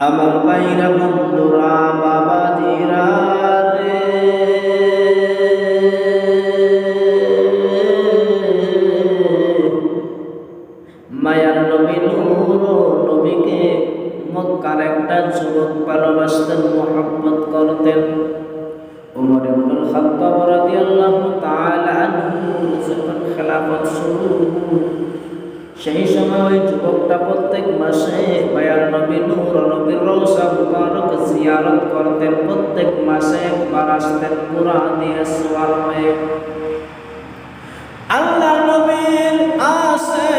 আমার বাইরা বন্ধুরা বাবাজিরা রে। মায়ার নবী নূর, নবীকে মক্কার একটা যুবক ভালোবাসতেন মোহাম্মত করতেন। উমর ইবনুল খাত্তাব রাদিয়াল্লাহু তাআলা আনহু যখন খেলাফত শুরু সেই সময় ওই যুবকটা প্রত্যেক মাসে বায়ার নবী নূর, নবীর রৌসা মুবারক জিয়ারত করতেন। প্রত্যেক মাসে একবার আসতেন পুরা দিয়ে হয়ে। আল্লাহ নবীর আসে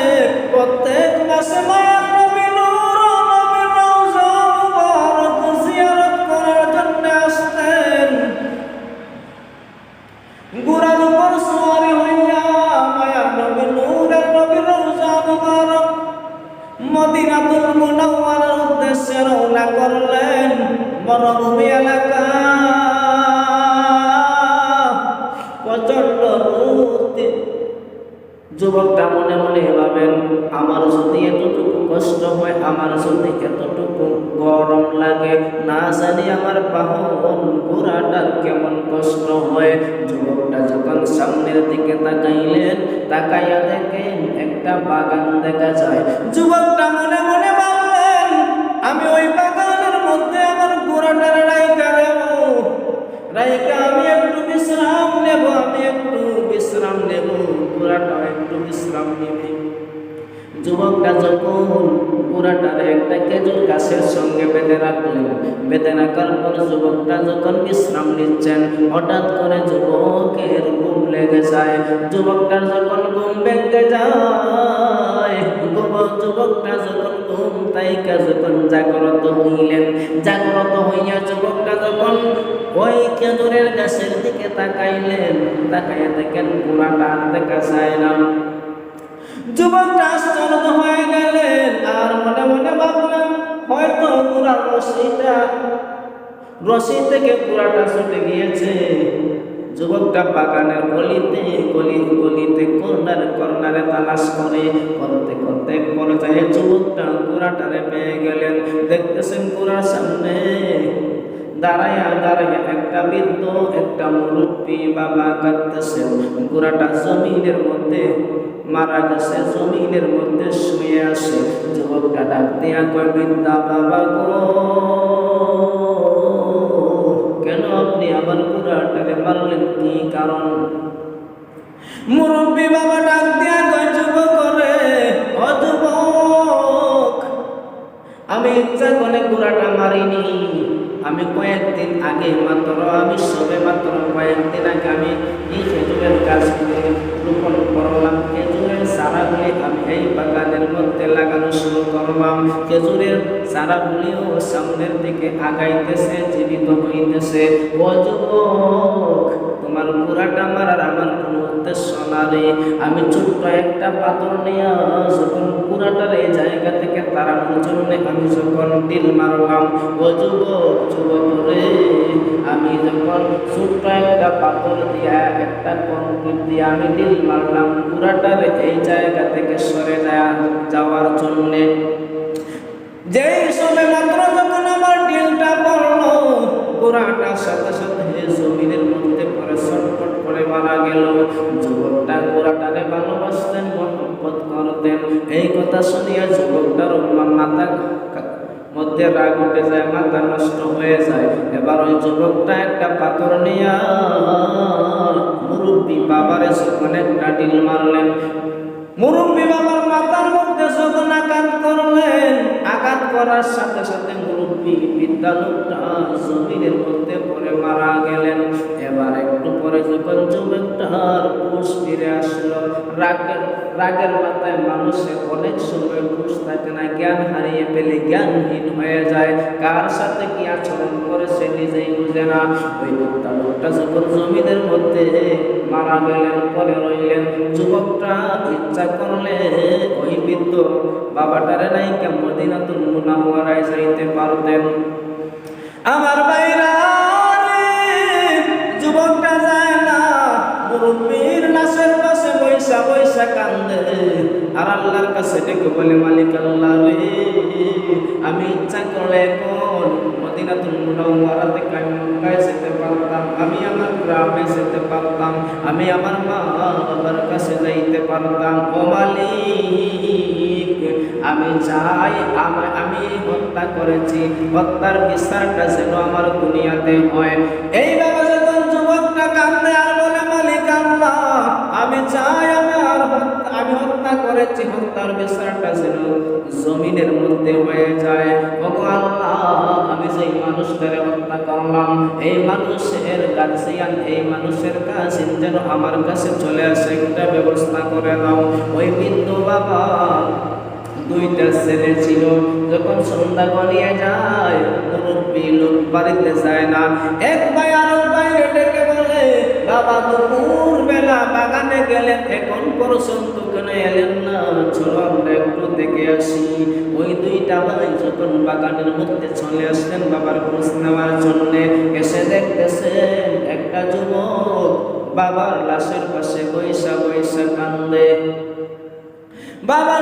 প্রত্যেক মাসে যখন পুরাটারে একটা খেজুর গাছের সঙ্গে বেঁধে রাখলেন, বেঁধে রাখার পর যুবকটা যখন বিশ্রাম নিচ্ছেন, হঠাৎ করে যুবকের ঘুম লেগে যায়। যুবকটার যখন ঘুম ভেঙে যায় যুবকটা যখন ঘুম তাইকা যখন জাগ্রত হইলেন, জাগ্রত হইয়া যুবকটা যখন ওই খেজুরের গাছের দিকে তাকাইলেন, তাকাইয়া দেখেন পুরাটা দেখা যায় না। যুবকটা আশ্চর্য হয়ে গেলেন। আর মনে মনে ভাবলাম, হয়তো পুরার রশিটা, রশি থেকে পুরাটা ছুটে গিয়েছে। যুবকটা বাগানের গলিতে গলি গলিতে, কর্নারে কর্নারে তালাশ করে, করতে করতে এক পর্যায়ে যুবকটা পুরাটারে পেয়ে গেলেন। দেখতেছেন পুরার সামনে দাঁড়াইয়া দাঁড়াইয়া একটা বৃদ্ধ, একটা মুরব্বী বাবা কাঁদতেছেন পুরাটা জমিনের মধ্যে, মারা গেছে, জমিনের মধ্যে শুয়ে আসে যুবকটা ডাক দিয়া কয় বাবা গো, কেন আপনি আমার পুরাটারে মারলেন? কি কারণ? মুরব্বী বাবা ডাক দিয়া কয়, যুবক রে, ও আমি ইচ্ছা করে কুড়াটা মারিনি। আমি কয়েকদিন আগে মাত্র, আমি সবে মাত্র কয়েকদিন আগে আমি এই খেজুরের গাছগুলি রোপণ করলাম। খেজুরের চারাগুলি আমি এই বাগানের মধ্যে লাগানো শুরু করলাম। খেজুরের চারাগুলিও সামনের দিকে আগাইতেছে, জীবিত হইতেছে। ও যুবক তোমার পুরাটা মারার আমার কোনো উদ্দেশ্য না রে। আমি ছোট্ট একটা পাথর নিয়ে যখন পুরাটার এই জায়গা থেকে তাড়ানোর জন্য আমি যখন ডিল মারলাম, ও যুবক যুবক রে, আমি যখন ছোট্ট একটা পাথর দিয়া, একটা কংক্রিট দিয়ে আমি ডিল মারলাম পুরাটার এই জায়গা থেকে সরে যাওয়ার জন্যে। যেই সময় মাত্র যখন আমার ডিলটা পড়ল কথা শুনিয়া যুবকটার মাথা মধ্যে রাগ উঠে যায়, মাথা নষ্ট হয়ে যায়। এবার ওই যুবকটা একটা পাথর নিয়া মুরব্বী বাবারে যখন একটা ডিল মারলেন, মুরব্বী বাবার মাথার মধ্যে যখন আঘাত করলেন, আঘাত করার সাথে সাথে মুরব্বী বিদ্যালয়টা জমিনের মধ্যে পড়ে মারা গেলেন। এবার একটু পরে যখন যুবকটার পুষ ফিরে আসলো, রাগের রাগের মাথায় মানুষের অনেক সময় খুশ থাকে না, জ্ঞান হারিয়ে পেলে জ্ঞানহীন হয়ে যায়। কার সাথে কি আচরণ করে সে নিজেই বুঝে না। ওই লোকটা লোকটা যখন জমিনের মধ্যে মারা গেলেন পরে রইলেন, যুবকটা ইচ্ছা করলে ওই বৃদ্ধ বাবাটারে নাই কেমন দিন মদিনাতুল মুনাওয়ারায় যাইতে পারতেন। আমার বাইরা আর আল্লাহর কাছে ডেকে বলে, মালিক আল্লাহ রে, আমি ইচ্ছা করলে মুনাওয়ারা থেকে আমি মক্কায় যেতে পারতাম, আমি আমার গ্রামে যেতে পারতাম, আমি আমার মা বাবার কাছে যাইতে পারতাম। ও মালিক, আমি চাই, আমি হত্যা করেছি, হত্যার বিচারটা যেন আমার দুনিয়াতে হয়। এইভাবে করেছি হত্যার বিচারটা যেন জমিনের মধ্যে হয়ে যায়। আমি যেই মানুষটারে হত্যা করলাম, এই মানুষের গার্জিয়ান, এই মানুষের কাছে যেন আমার কাছে চলে আসে, একটা ব্যবস্থা করে দাও। ওই বিন্দু বাবা দুইটা ছেলে ছিল, যখন সন্ধ্যা গনিয়ে যায় লোক বাড়িতে যায় না। এক বাবা দুপুর বেলা বাগানে গেলেন এখন পর্যন্ত কেন এলেন না? চলো আমরা একটু দেখে আসি। ওই দুইটা ভাই যখন বাগানের মধ্যে চলে আসলেন বাবার খোঁজ নেওয়ার জন্য, এসে দেখতেছেন একটা যুবক বাবার লাশের পাশে বৈশা বৈশা কান্দে। বাবার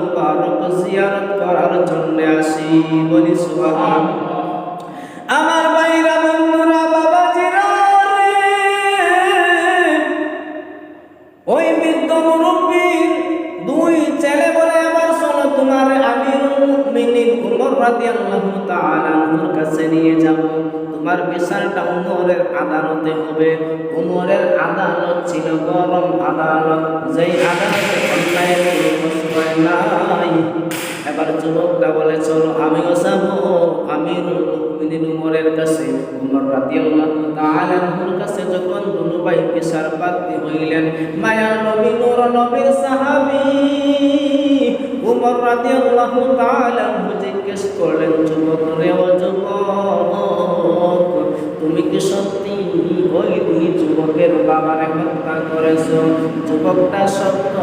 মুবারক জিয়ারত করার জন্য আসি, বলি সুবহানাল্লাহ। আমার ভাইরা, বন্ধুরা, বাবাজিরা ওই বৃদ্ধ মুরব্বীর দুই ছেলে বলে আমার শোনো, তোমার আমিরুল মুমিনিন উমর রাদিয়াল্লাহু তাআলা কাছে নিয়ে যাব। তোমার বিচারটা উমরের আদালতে হবে। উমরের আদালত ছিল গরম আদালত। যেই আদালতে নাই। এবার যুবকটা বলে, চলো আমিও যাব। মুমিনিন উমরের কাছে, উমর কাছে যখন দুনু ভাই প্রার্থী হইলেন মায়ার নবী, নূর নবীর সাহাবী। উমর রাদিয়াল্লাহু তাআলা জিজ্ঞেস করলেন, যুবক রে যুবক তুমি কি সত্যি ওই দুই যুবকের বাবারে হত্যা করেছ? যুবকটা সত্য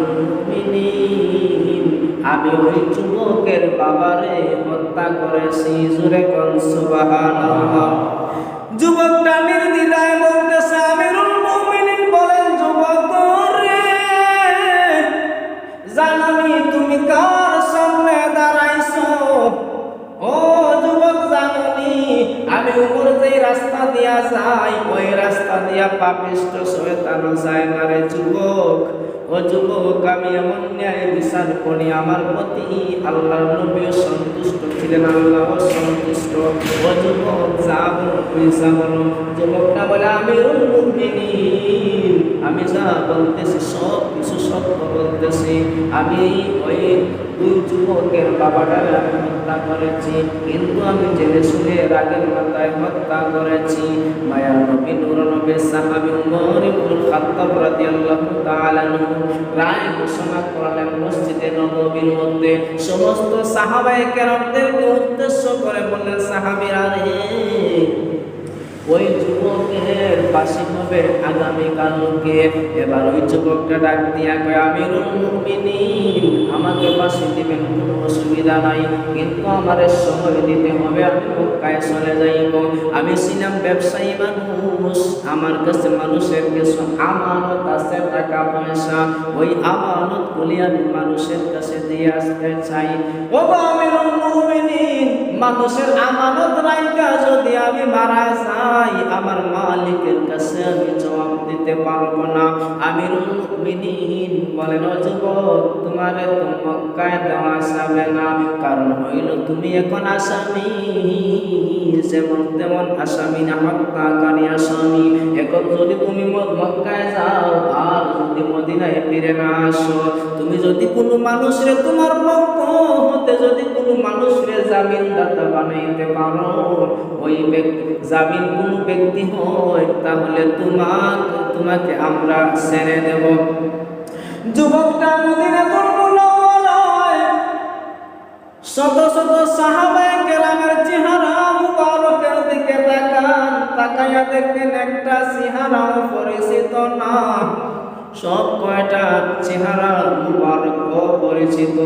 মুমিনিন আমি ওই যুবকের বাবারে হত্যা করেছি। জুরে কন, সুবহানাল্লাহ। যুবকটা নির্দ্বিধায় বলতেছে মুমিনিন বলেন যুবক রে জানানি তুমি কার আমি উপর যেই রাস্তা দিয়া যাই, ওই রাস্তা দিয়া পাপিষ্ট শয়তান যায় না রে যুবক। ও যুবক, আমি এমন ন্যায় বিচার করি, আমার প্রতি আল্লাহ নবীও সন্তুষ্ট ছিলেন আল্লাহ সন্তুষ্ট। ও যুবক যা বলো বলো যুবকটা বলে আমি মুমিনিন। আমি যা বলতেছি, সব কিছু সত্য বলতেছি। আমি ওই দুই যুবকের বাবাটারে আমি হত্যা করেছি, কিন্তু আমি জেনে শুনে রাগের মাথায় হত্যা করেছি। মায়া নবী, নূর নবী, সাহাবী উমর ইবনুল খাত্তাব তাআলা রায় ঘোষণা করলেন, মসজিদে নববীর মধ্যে সমস্ত সাহাবায়ে কেরামদেরকে উদ্দেশ্য করে বললেন, সাহাবীরা রে ওই যুবকের পাশে হবে আগামী কালকে এবার ওই যুবকটা ডাক দিয়া কয়, আমিরুল মুমিনিন, আমাকে পাশে দিবেন, কোনো অসুবিধা নাই। কিন্তু আমার সময় দিতে হবে, আমি মক্কায় চলে যাইব। আমি ছিলাম ব্যবসায়ী মানুষ, আমার কাছে মানুষের কিছু আমানত আছে, টাকা পয়সা। ওই আমানত গুলি আমি মানুষের কাছে দিয়ে আসতে চাই। ও আমিরুল মুমিনিন মানুষের আমানত রাইকা যদি আমি মারা যাই, আমার মালিকের কাছে আমি জবাব দিতে পারব না। আমিরুল মুমিনিন বলেন যুবক, তোমারে তো মক্কায় দেওয়া যাবে না। কারণ হইল তুমি এখন আসামি। যেমন তেমন আসামি না, হত্যাকারী আসামি। এখন যদি তুমি মক্কায় যাও, আর যদি মদিনায় ফিরে না আসো, তুমি যদি কোনো মানুষরে তোমার পক্ষ হতে যদি জামিনদাতা বানাইতে পারো। ওই জামিন কোনো ব্যক্তি হয়, তাহলে তোমাকে তোমাকে আমরা ছেড়ে দেব। যুবকটা মুনাওয়ারায় শত শত সাহাবায়ে কেরামের চেহারা মুবারকের দিকে তাকান। তাকায়া দেখেন একটা চেহারাও পরিচিত না। সব কয়টা চেহারা মুবারক পরিচিত।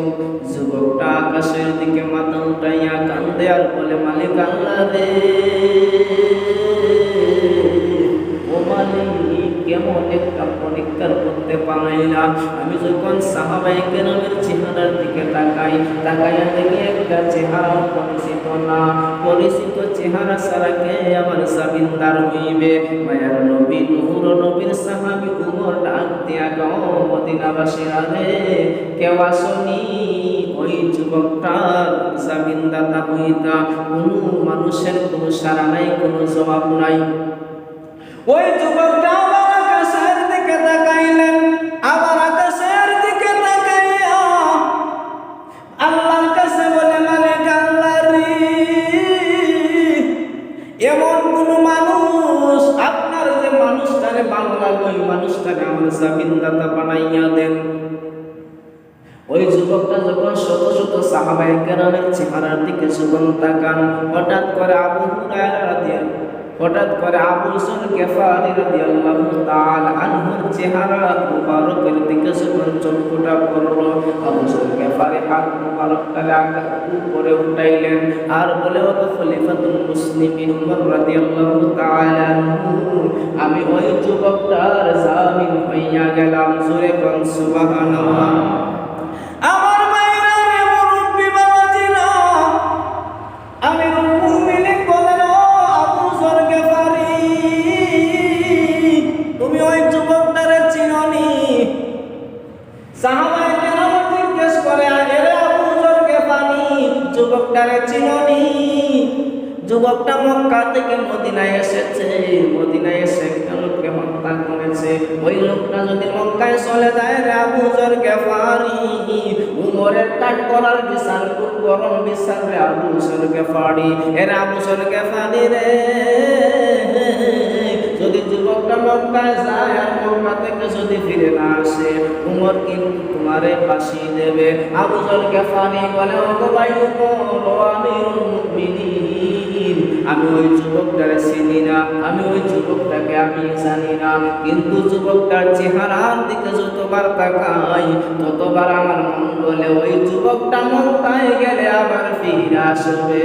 যুবকটা আকাশের দিকে মাথা উঠাইয়া কান্দে আর বলে, মালিক আল্লাহ রে। কেমন পরীক্ষার করতে আমি যখন চেহারার দিকে তাকাই দেখি একটা চেহারা পরিচিত না। পরিচিত চেহারা ছাড়া কে আমার হইবে? মায়ার নবী নবীর সাহাবি উমর ডাক দিয়া রে, কেউ আসনি? ওই হইতা। কোনো মানুষের কোনো সারা নাই, কোনো জবাব নাই। ওই যুবকটা তাকাইলেন আবার আকাশের দিকে তাকাইয়া আল্লাহর কাছে বলে, মালিক আল্লাহ এমন কোন মানুষ আপনার যে মানুষটারে ভালো ওই মানুষটাকে আমার জামিনদাতা বানাইয়া দেন। ওই যুবকটা যখন শত শত সাহাবায়ে কেরামের চেহারার দিকে যখন তাকান, হঠাৎ করে আবু হুরায়রা রাদিয়াল্লাহু হঠাৎ করে আবু হুসেন গেফারি রাদিয়াল্লাহু তাআলা আনহুর চেহারা মুবারকের দিকে যখন চক্ষুটা পড়ল, আবু হুসেন গেফারি হাত মুবারকটারে আকাশ উপরে উঠাইলেন আর বলে, ও খলিফাতুল মুসলিমিন উমর রাদিয়াল্লাহু তাআলা আমি ওই যুবকটার জামিন হইয়া গেলাম। জোরে কোন সুবহানাল্লাহ। আমার সাহাবায়ে কেরাম জিজ্ঞেস করে আগে রে আবু যর গেফারি যুবকটারে চিননি। যুবকটা মক্কা থেকে মদিনায় এসেছে। মদিনায় এসে একটা লোককে হত্যা করেছে। ওই লোকটা যদি মক্কায় চলে যায়, রে আবু জর গেফারি উমরের কাট করার বিচার গরম গেফারি এর আবু জর গেফারি রে। যুবকটা মক্কায় যায় আর মক্কা থেকে যদি ফিরে না আসে উমর কিন্তু তোমারে ফাঁসি দেবে আবু জর গেফারি বলে ভাই আমি ওই যুবকটারে চিনি না, আমি ওই যুবকটাকে আমি জানি না, কিন্তু যুবকটার চেহারার দিকে যতবার তাকাই ততবার আমার মন বলে ওই যুবকটা মক্কায় গেলে আবার ফিরে আসবে।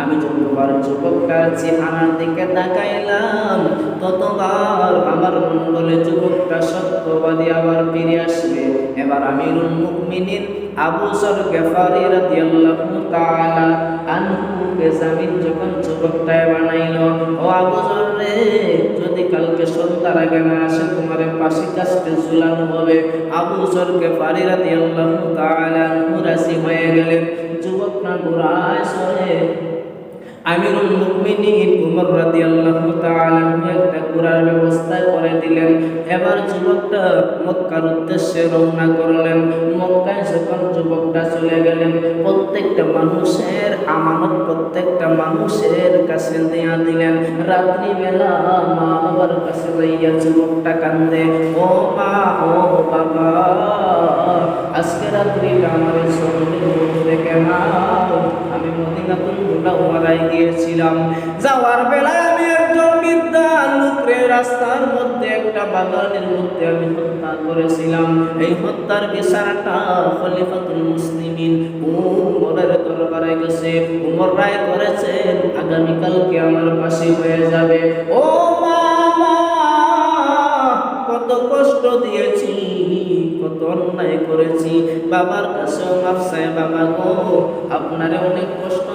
আমি যতবার যুবকটার চেহারার দিকে তাকাইলাম, ততবার আমার মন বলে যুবকটা সত্যবাদী আবার ফিরে আসবে। এবার আমিরুল মুমিনিন আবু সর গেফারি রাদিয়াল্লাহু তাআলা যখন বানাইল, ও আবু জর রে, যদি কালকে আগে না আসে হয়ে গেলেন। যুবক গোড়ায় সরে আমিরুল মুমিনিন উমর রাদিয়াল্লাহু তাআলা একটা ঘোড়ার ব্যবস্থা করে দিলেন। এবার যুবকটা মক্কার উদ্দেশ্যে রওনা করলেন। মক্কায় যখন যুবকটা চলে গেলেন, প্রত্যেকটা মানুষের আমানত প্রত্যেকটা মানুষের কাছে দেয়া দিলেন। রাত্রি বেলা মা বাবার কাছে যাইয়া যুবকটা কান্দে, ও মা, ও বাবা, আজকে রাত্রিটা আমার শরীরের থেকে নাও। আমি মদিনাতুল মুনাওয়ারায় গিয়েছিলাম যাওয়ার বেলায় আমি একজন বিদ্যা লোকরে রাস্তার মধ্যে একটা বাগানের মধ্যে আমি হত্যা করেছিলাম। এই হত্যার বিচারটা খলিফাতুল মুসলিমিন উমরের দরবারে গেছে? উমর রায় করেছেন আগামীকালকে আমার পাশে হয়ে যাবে। ও কত কষ্ট দিয়েছি, কত অন্যায় করেছি। বাবার কাছেও মাফ চাই বাবা গো, আপনারে অনেক কষ্ট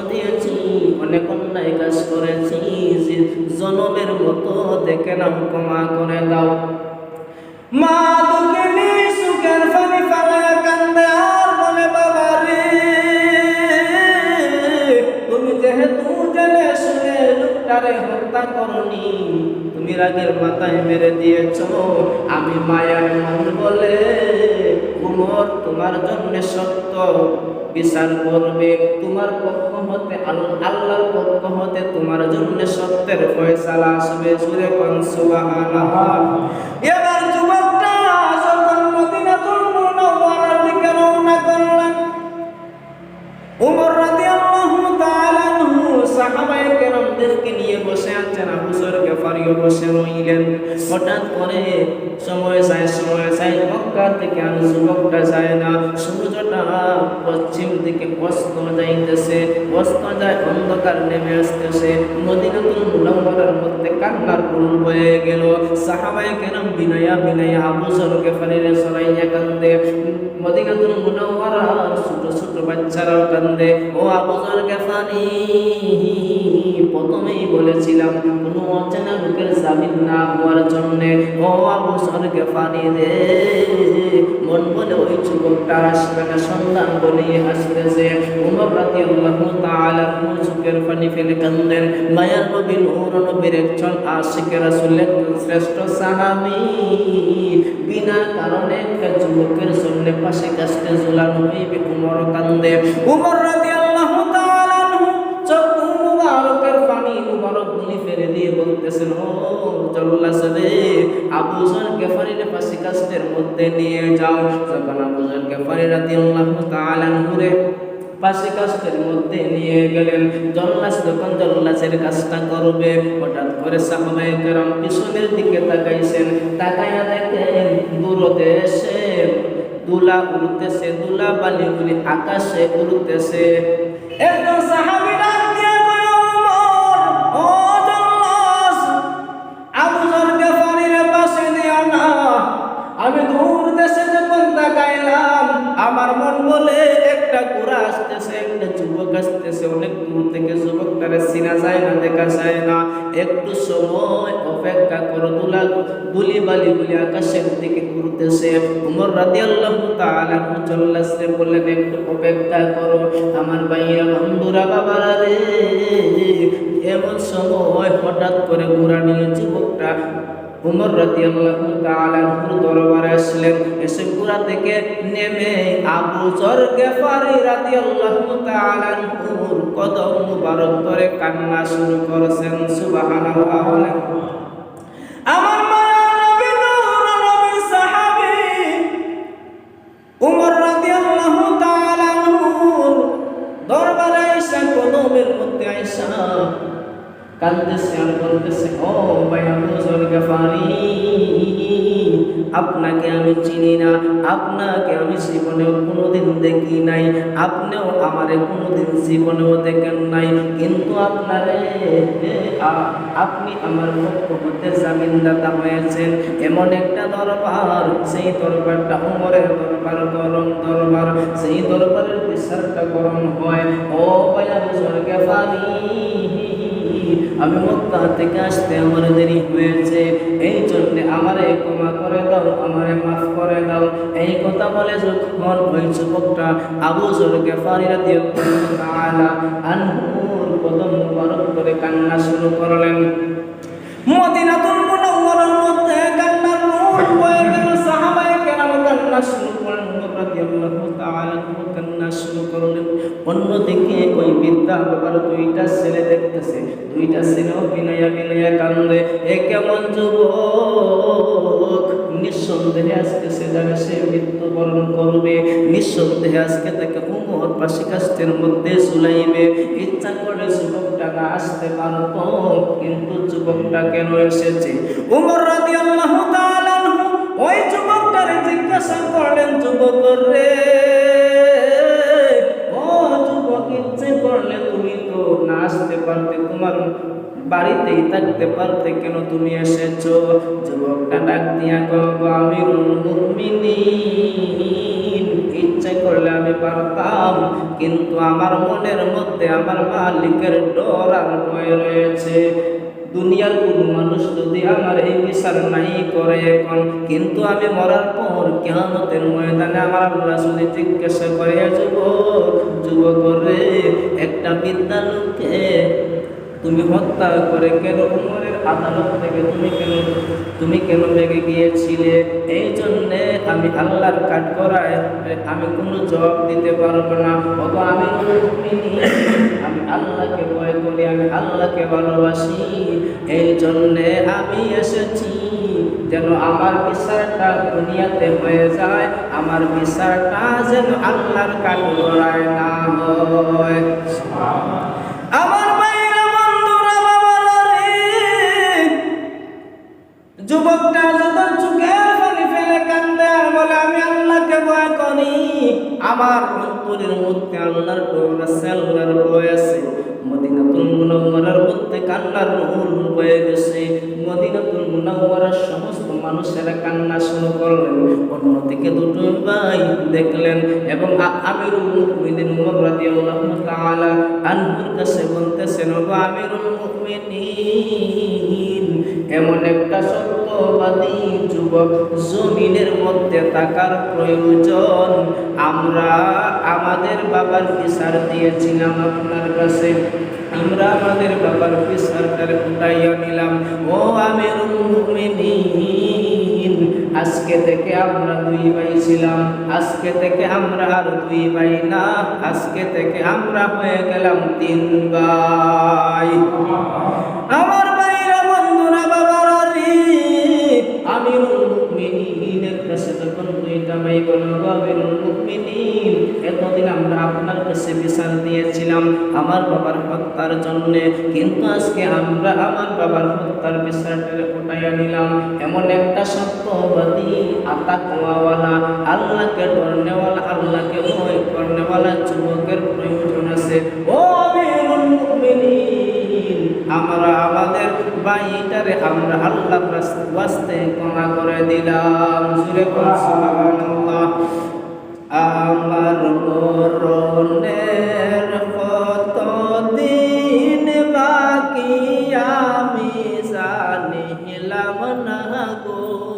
নাও ক্ষমা করে দাও। মা তোকে সুখের ফানি ফালায় কান্দে আর বলে, বাবা রে, তুমি যেহেতু জেনে শুনে লোকটারে হত্যা করনি, তুমি রাগের মাথায় মেরে দিয়েছ। আমি মায়ার মন বলে উমর তোমার জন্য সত্য। বিচার করবে। তোমার পক্ষ হতে আল্লাহর পক্ষ হতে তোমার জন্য সত্যের ফয়সালা আসবে। সুরে কোন, সুবহানাল্লাহ। এবার যুবকটা যখন মদিনাতুল মুনাওয়ারার দিকে রওনা করলেন উমর রাদিয়াল্লাহু তাআলা আনহু সাহাবায়ে কেরামদেরকে নিয়ে বসে আছেন। আবু যর গেফারিও বসে রইলেন। হঠাৎ করে সময় থেকে আর যুবকটা যায় না। সূর্যটা পশ্চিম দিকে অস্ত যাইতেছে। অস্ত অন্ধকার নেমে আসতেছে মদিনাতুল মুনাওয়ারার মধ্যে কান্নার ফুল বয়ে গেল। সাহাবায়ে কেরাম বিনয়া বিনয়া আবু যর গেফারির সরাইয়া কান্দে। মদিনাতুল মুনাওয়ারার ছোট ছোট বাচ্চারাও কান্দে। ও আবু যর গেফারি প্রথমেই বলেছিলাম, কোনো অচেনা লোকের জামিন না হওয়ার জন্য। ও আবু যর গেফারি রে, মন বলে ওই যুবকটা আসবে না সন্ধান বলে আসতেছে উমর রাদিয়াল্লাহু তাআলা চোখের পানি ফেলে কান্দেন। মায়ার নবী নূর নবীর একজন আশিকের রাসূল একজন শ্রেষ্ঠ সাহাবী। বিনা কারণে একটা যুবকের জন্য পাশে কাছে ঝুলানো হইবে উমর কান্দে। উমর রাদিয়াল্লাহু তাআলা চক্ষু মুবারকের পানি মুবারক গুলি ফেলে দিয়ে বলতেছেন, ও জল্লাস রে আবু যর গেফারির পাশে মধ্যে নিয়ে যাও। যখন আবু যর গেফারি রাদিয়াল্লাহু তাআলা আনহুরে পাশে কাজের মধ্যে নিয়ে গেলেন। জল্লাস যখন জল্লাসের কাজটা করবে, হঠাৎ করে সাহবাই কারণ পিছনের দিকে তাকাইছেন। তাকাইয়া দেখেন দূরতে এসে দুলা উড়তেছে দুলা বালিগুলি আকাশে উড়তেছে। একদম সাহাবী বালি আকাশের দিকে ঘুরতেছে। উমর রাদিয়াল্লাহু তাআলা মুজাল্লাসে বললেন, একটু অপেক্ষা করো, আমার ভাইয়া, বন্ধুরা, বাবারা রে। এমন সময় হঠাৎ করে ঘোড়া নিয়ে যুবকটা উমর রাদিয়াল্লাহু তাআলা আনহুর দরবারে আসলেন। এসে ঘোড়া থেকে নেমে আবু যর গেফারি রাদিয়াল্লাহু তাআলা আনহুর কদম মুবারক ধরে কান্না শুরু করেছেন। সুবহানাল্লাহ কাঁদতেছে বলতেছে ও ভাই আপনাকে আমি চিনি না আপনাকে আমি জীবনেও কোনোদিন দেখি নাই আপনিও আমারে কোনোদিন জীবনেও দেখেন নাই কিন্তু আপনারে আপনি আমার পক্ষ হতে জামিনদাতা হয়েছেন এমন একটা দরবার সেই দরবারটা উমরের দরবার গরম দরবার সেই দরবারের বিচারটা গরম হয় ও ভাই আবুজর গাফারি আমি মক্কা থেকে আসতে আমার দেরি হয়েছে। এই জন্য আমারে ক্ষমা করে দাও, আমারে মাফ করে দাও। এই কথা বলে যখন ওই যুবকটা আবু জর গেফারি রাদিয়াল্লাহু তাআলা আনহুর কদম মুবারক করে কান্না শুরু করলেন। মদিনাতুল শুরু করলেন। অন্যদিকে ওই বৃদ্ধা বাবার দুইটা ছেলে দেখতেছে। দুইটা ছেলেও বিনয়া বিনয়া কান্দে। এ কেমন যুবক? নিঃসন্দেহে আজকে সে যাবে সে মৃত্যুবরণ করবে। নিঃসন্দেহে আজকে তাকে উমর পাশে কাস্তের মধ্যে ঝুলাইবে। ইচ্ছা করে যুবকটা না আসতে পারতো, কিন্তু যুবকটা কেন এসেছে? উমর রাদিয়াল্লাহু তাআলা ওই যুবকটারে জিজ্ঞাসা করলেন, যুবক রে করলে তুমি তো না আসতে পারতে, তোমার বাড়িতেই থাকতে পারতে। কেন তুমি এসেছ? যুবকটা ডাক দিয়া গব আমি ইচ্ছে করলে আমি পারতাম, কিন্তু আমার মনের মধ্যে আমার মালিকের ডর আর ভয় রয়েছে। দুনিয়ার কোন মানুষ যদি আমার এই বিচার নাই করে এখন, কিন্তু আমি মরার পর কেমতের ময়দানে আমার আল্লাহ যদি জিজ্ঞাসা করে যুবক যুবক রে একটা বিদ্যালয়কে তুমি হত্যা করে কেন উমরের আদালত থেকে তুমি কেন তুমি কেন লেগে গিয়েছিলে? এই জন্যে আমি আল্লাহর কাঠ করায় আমি কোনো জবাব দিতে পারব না। অত আমি আমি আল্লাহকে ভয় করি আমি আল্লাহকে ভালোবাসি। এই জন্যে আমি এসেছি যেন আমার বিচারটা দুনিয়াতে হয়ে যায় আমার বিচারটা যেন আল্লাহর কাঠ করায় না হয়। আমার যুবকটা যখন চোখের পানি ফেলে কান্দে বলে, আমি আল্লাহকে ভয় করি। আমার অন্তরের মধ্যে আল্লাহর মদিনাতুল মুনাওয়ারার মধ্যে কান্নার রুল বয়ে গেছে। মদিনাতুল মুনাওয়ারার সমস্ত মানুষেরা কান্না শুরু করলেন অন্যদিকে দুটো ভাই দেখলেন এবং আমিরুল মুমিনিন উমর রাদিয়াল্লাহু তাআলা আনহুর কাছে বলতেছেন ও আমিরুল এমন একটা সত্যবাদী যুবক জমিনের মধ্যে থাকার প্রয়োজন। আমরা আমাদের বাবার বিচার দিয়েছিলাম আপনার কাছে। আমরা আমাদের বাবার বিচারটার উঠাইয়া নিলাম। ও আমির আজকে থেকে আমরা দুই ভাই ছিলাম। আজকে থেকে আমরা আর দুই ভাই না, আজকে থেকে আমরা হয়ে গেলাম তিন ভাই। আমার ভাইরা, বন্ধুরা, বাবারা রে, আমিরুল মুমিনিনের কাছে যখন দুইটা ভাই বলল আমিরুল মুমিনিন, এতদিন আমরা আপনার কাছে বিচার দিয়েছিলাম। আমার বাবার হত্যার জন্য। কিন্তু আজকে আমরা আমার বাবার হত্যার বিচারটা উঠাইয়া নিলাম। এমন একটা সত্যবাদী আতাকওয়ালা আল্লাহকে ডরনেওয়ালা, আল্লাহকে ভয় করনেওয়ালা যুবকের প্রয়োজন আছে। ও আমরা আমাদের বাইটারে আমরা আল্লাহ ওয়াস্তে ক্ষমা করে দিলাম। সুরে আমার মরণের না গো।